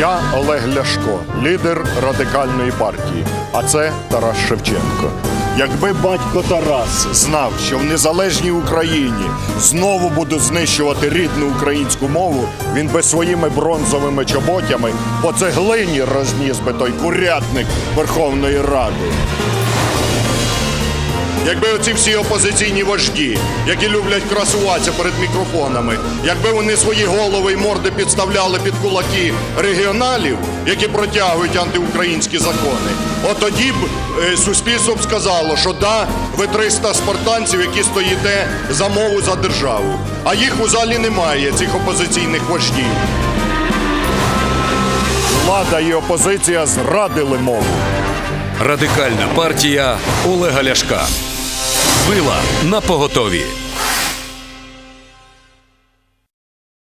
Я Олег Ляшко, лідер радикальної партії. А це Тарас Шевченко. Якби батько Тарас знав, що в незалежній Україні знову будуть знищувати рідну українську мову, він би своїми бронзовими чоботями по цеглині розніс би той курятник Верховної Ради. Якби оці всі опозиційні вожді, які люблять красуватися перед мікрофонами, якби вони свої голови і морди підставляли під кулаки регіоналів, які протягують антиукраїнські закони, от тоді б е, суспільство б сказало, що да, ви 300 спартанців, які стоїте за мову за державу. А їх у залі немає, цих опозиційних вождів. Влада і опозиція зрадили мову. Радикальна партія Олега Ляшка. Сила на поготові.